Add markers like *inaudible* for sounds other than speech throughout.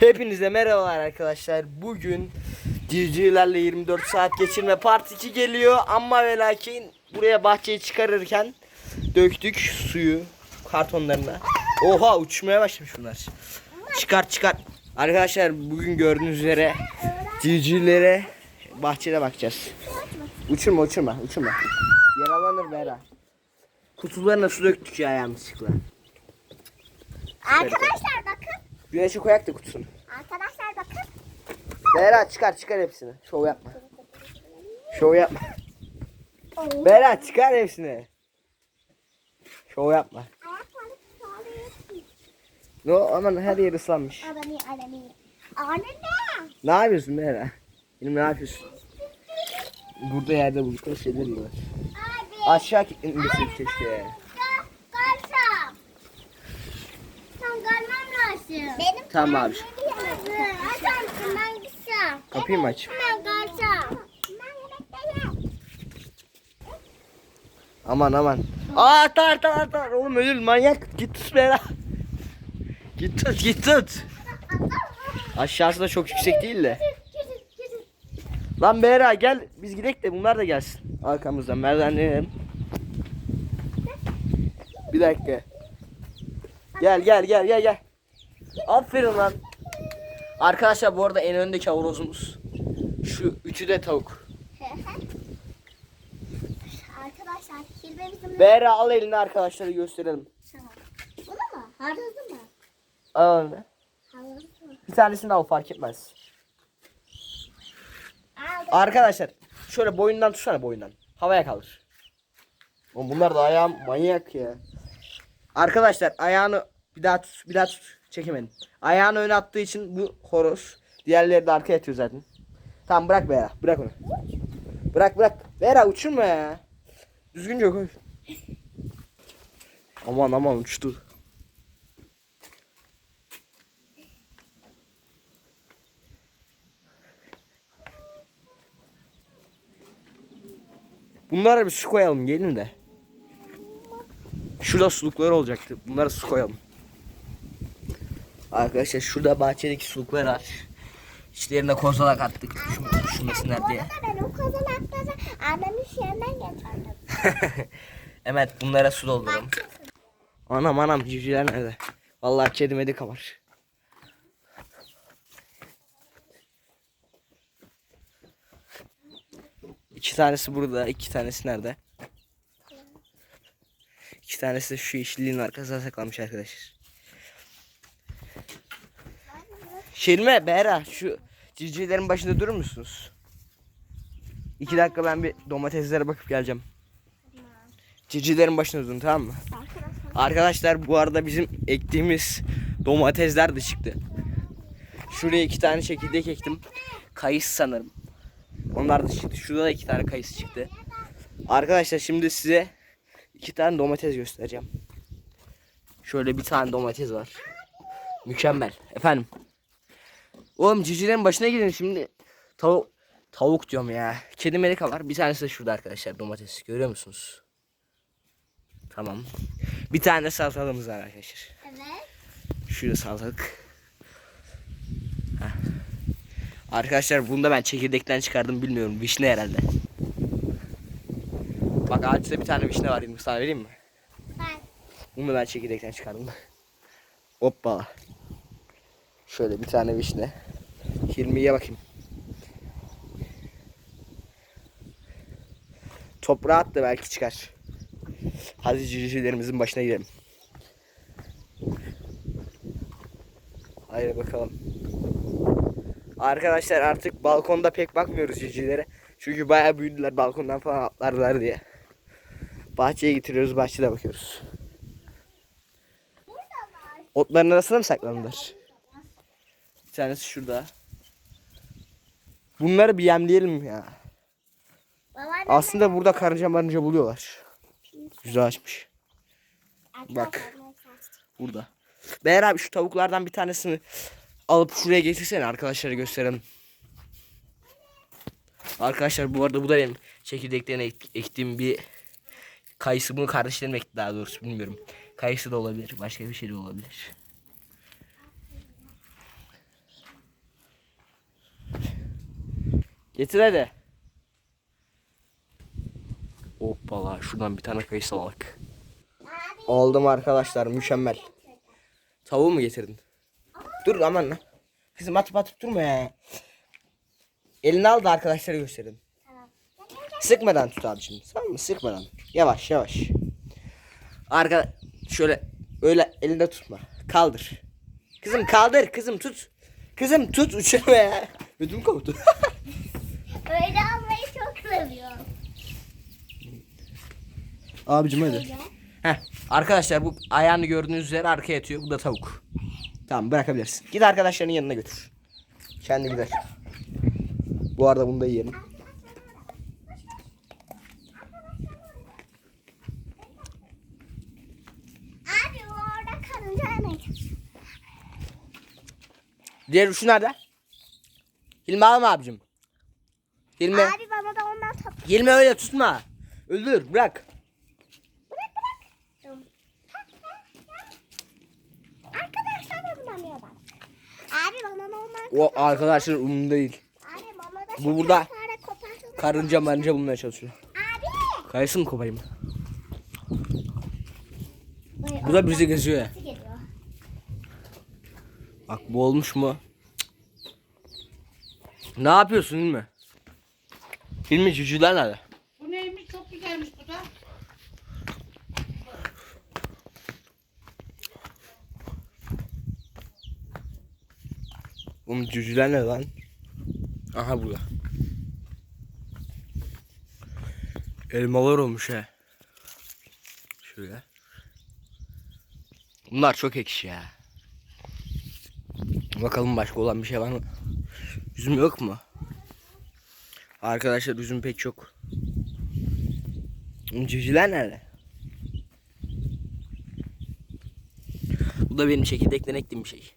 Hepinize merhabalar arkadaşlar. Bugün civcivlerle 24 saat geçirme part 2 geliyor ama ve lakin buraya bahçeyi çıkarırken döktük suyu kartonlarına. Oha uçmaya başlamış bunlar. Çıkart çıkart. Arkadaşlar bugün gördüğünüz üzere civcivlere bahçede bakacağız. Uçurma uçurma uçurma. Yaralanır Bera. Kutularına su döktük ya yanlışlıkla. Arkadaşlar bakın. Güneşe koyak da kutusunu. Arkadaşlar bakın. Bera çıkar çıkar hepsini. Şov yapma. Şov yapma. Bera çıkar hepsini. Şov yapma. No aman her yer ıslanmış. Ne? Ne yapıyorsun Bera? Benim ne yapıyorsun? Burada yerde buldukları şeyler yiyorlar. Aşağı gitmesin keşke ya. Kalsam. Tam gelmem lazım. Benim Tamam ben gitsem. Kapıyı mı aç? Ben. Aman aman. Aa tar tar tar. Oğlum ölür manyak. Git tut Bera. Git tut git tut. Aşağısı da çok yüksek değil de. Lan Bera gel biz gidelim de bunlar da gelsin. Arkamızdan merdivenlenelim. Bir dakika. Gel gel gel gel gel. Aferin lan. Arkadaşlar bu arada en öndeki horozumuz. Şu üçü de tavuk. Arkadaşlar kirbe bizim Bera al elini arkadaşlara gösterelim. Tamam. Bunu mu? Hardızı mı? Al elini. Mı? Bir tanesini al fark etmez. Aldım. Arkadaşlar şöyle boyundan tutsana boyundan. Havaya kaldır. Oğlum bunlar da ayağım manyak ya. Arkadaşlar ayağını bir daha tut, bir daha tut. Çekemedim. Ayağını öne attığı için bu horoz. Diğerleri de arkaya yatıyor zaten. Tamam bırak Bera. Bırak onu. Bırak bırak. Bera uçurma ya. Düzgünce koy. Aman aman uçtu. Bunlara bir su koyalım gelin de. Şurada suluklar olacaktı. Bunlara su koyalım. Arkadaşlar şurada bahçedeki suluklar var. İçlerine kozalak attık. Şu, üşümesinler diye. Ben o kozalakları annemin şeyinden getirdim. *laughs* Evet bunlara su dolduralım. Anam anam civcivler nerede? Vallahi kedi medik var. İki tanesi burada, iki tanesi nerede? İki tanesi de şu yeşilliğin arkasına saklanmış arkadaşlar. Şirme, Behra şu civcivlerin başında durur musunuz? İki dakika ben bir domateslere bakıp geleceğim. Civcivlerin başında durun tamam mı? Arkadaşlar bu arada bizim ektiğimiz domatesler de çıktı. Şuraya iki tane çekirdek ektim. Kayısı sanırım. Onlar da çıktı. Şurada da iki tane kayısı çıktı. Arkadaşlar şimdi size iki tane domates göstereceğim. Şöyle bir tane domates var. Mükemmel. Efendim. Oğlum civcivlerin başına gidin şimdi. Tavuk tavuk diyorum ya. Kedi melika var. Bir tanesi de şurada arkadaşlar domates. Görüyor musunuz? Tamam. Bir tane salatalığımız var arkadaşlar. evet. Şurada salatalık. Heh. Arkadaşlar bunu da ben çekirdekten çıkardım bilmiyorum. Vişne herhalde. Bak ağaçta bir tane vişne var. Sana vereyim mi? Ben Bunu da ben çekirdekten çıkardım. Hoppa. Şöyle bir tane vişne. 20'ye bakayım. Toprağa at da belki çıkar. Hadi civcivlerimizin başına gidelim. Haydi bakalım. Arkadaşlar artık balkonda pek bakmıyoruz civcivlere. Çünkü bayağı büyüdüler balkondan falan atlarlar diye. Bahçeye getiriyoruz bahçede bakıyoruz. Otların arasına mı saklandılar? Bir tanesi şurada. Bunları bir yemleyelim ya. Babaannem Aslında burada karınca marınca buluyorlar. Güzel açmış. Bak. Burada. Beğer abi şu tavuklardan bir tanesini alıp şuraya getirsene arkadaşlara gösterelim. Arkadaşlar bu arada bu da benim çekirdeklerine ek- ektiğim bir kayısı. Bunu kardeşlerim ekti daha doğrusu bilmiyorum. Kayısı da olabilir. Başka bir şey de olabilir. Getir hadi. Hoppala şuradan bir tane kayısı alak. Aldım arkadaşlar mükemmel. Tavuğu mu getirdin? Dur aman lan. Kızım atıp atıp durma ya. Elini al da arkadaşlara gel. Sıkmadan tut abicim. Tamam mı? Sıkmadan. Yavaş yavaş. Arka şöyle öyle elinde tutma. Kaldır. Kızım kaldır. Kızım tut. Kızım tut uçurma ya. Ödüm koptu. *laughs* Öyle almayı çok seviyorum. abicim hadi. Öyle. Heh. Arkadaşlar bu ayağını gördüğünüz üzere arkaya yatıyor. Bu da tavuk. Tamam bırakabilirsin. Git arkadaşların yanına götür. Kendi gider. Bu arada bunu da yiyelim. Abi orada karınca yemek. Diğer şu nerede? Hilmi alma abicim. Hilmi. Abi bana da ondan top. Hilmi öyle tutma. Öldür bırak. Bırak bırak. Arkadaşlar da bulamıyorlar. Abi bana da ondan O arkadaşlar umurunda değil. Abi bana da Bu burada. Karınca marınca bulmaya çalışıyor. Abi. Kayısı mı kopayım? Vay, Bu da bizi geziyor ya. Bak bu olmuş mu? Ne yapıyorsun Hilmi? Hilmi cücüler nerede? Bu neymiş? Çok güzelmiş bu da. Oğlum cücüler ne lan? Aha burada. Elmalar olmuş he. Şöyle. Bunlar çok ekşi ya. Bakalım başka olan bir şey var mı? Üzüm yok mu? Arkadaşlar üzüm pek. Oğlum Cücüler nerede? Bu da benim çekirdekten ektiğim bir şey.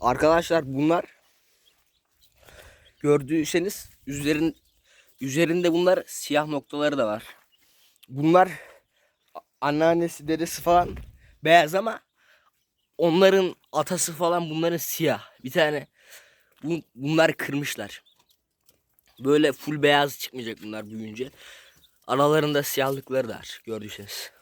Arkadaşlar bunlar gördüyseniz üzerin üzerinde bunlar siyah noktaları da var. Bunlar anneannesi dedesi falan beyaz ama onların atası falan bunların siyah. Bir tane bu, bunlar kırmışlar. Böyle full beyaz çıkmayacak bunlar büyüyünce. Aralarında siyahlıkları da var gördüyseniz.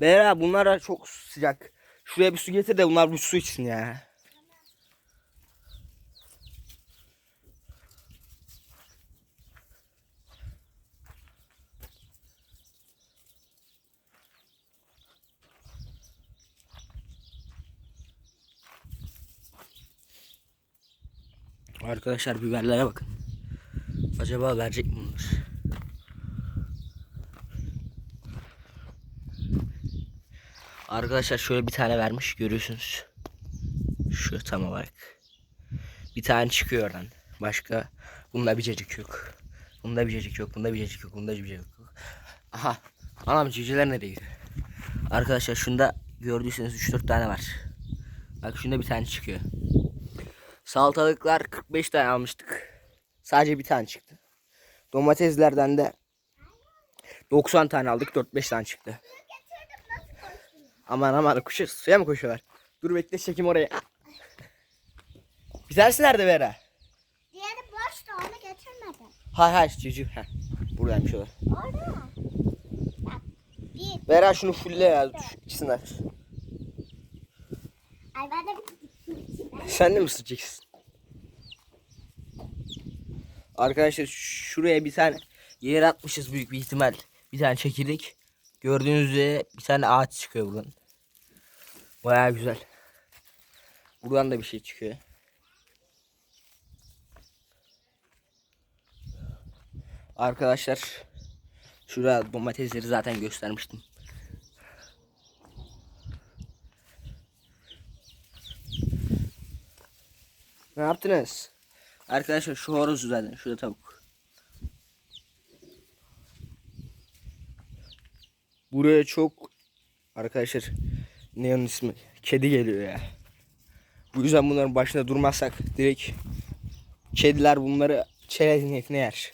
Bera bunlar çok sıcak. Şuraya bir su getir de bunlar bir su içsin ya. Arkadaşlar biberlere bakın. Acaba verecek mi bunlar? Arkadaşlar şöyle bir tane vermiş görüyorsunuz. Şu tam olarak. Bir tane çıkıyor oradan. Başka bunda bir cacık yok. Bunda bir cacık yok. Bunda bir cacık yok. Bunda bir cacık yok. Aha. Anam cüceler nereye gidiyor? Arkadaşlar şunda gördüyseniz 3-4 tane var. Bak şunda bir tane çıkıyor. Salatalıklar 45 tane almıştık. Sadece bir tane çıktı. Domateslerden de 90 tane aldık. 4-5 tane çıktı. Aman aman kuşu suya mı koşuyorlar? Dur bekle çekim oraya. Bir tanesi nerede Vera? Diğeri boş da onu getirmedim. Hay hay cücü. Heh. Buradaymış o da. Orada. Bak. Bir. Vera şunu fulle ya. Şu ikisini aç. Ay ben de. Sen de mi ısıracaksın? Arkadaşlar şuraya bir tane yer atmışız büyük bir ihtimal. Bir tane çekirdek. Gördüğünüz üzere bir tane ağaç çıkıyor buradan. Baya güzel. Buradan da bir şey çıkıyor. Arkadaşlar şuraya domatesleri zaten göstermiştim. Ne yaptınız? Arkadaşlar şu horoz zaten. Şurada tavuk. Buraya çok arkadaşlar ne onun ismi? Kedi geliyor ya. Bu yüzden bunların başında durmazsak direkt kediler bunları çerez niyetine yer.